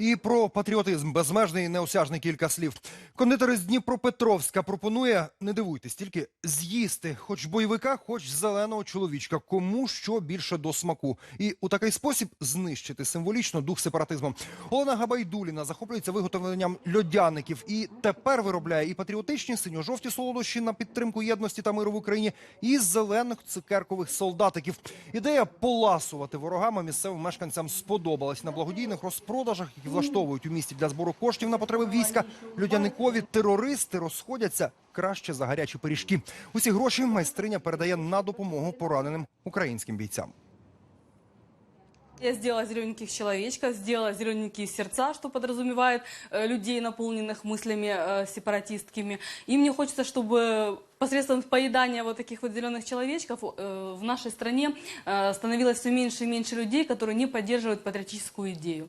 І про патріотизм безмежний неосяжний кілька слів. Кондитер із Дніпропетровська пропонує, не дивуйтесь, тільки з'їсти хоч бойовика, хоч зеленого чоловічка, кому що більше до смаку. І у такий спосіб знищити символічно дух сепаратизму. Олена Габайдуліна захоплюється виготовленням льодяників і тепер виробляє і патріотичні синьо-жовті солодощі на підтримку єдності та миру в Україні, і зелених цукеркових солдатиків. Ідея поласувати ворогами місцевим мешканцям сподобалась на благодійних розпродажах, які влаштовують у місті для збору коштів на потреби війська. Людяникові терористи розходяться краще за гарячі пиріжки. Усі гроші майстриня передає на допомогу пораненим українським бійцям. Я сделала зелененьких человечков, сделала зелененькие сердца, что подразумевает э, людей, наполненных мыслями э, сепаратистскими. И мне хочется, чтобы посредством поедания вот таких вот зеленых человечков э, в нашей стране э, становилось все меньше и меньше людей, которые не поддерживают патриотическую идею.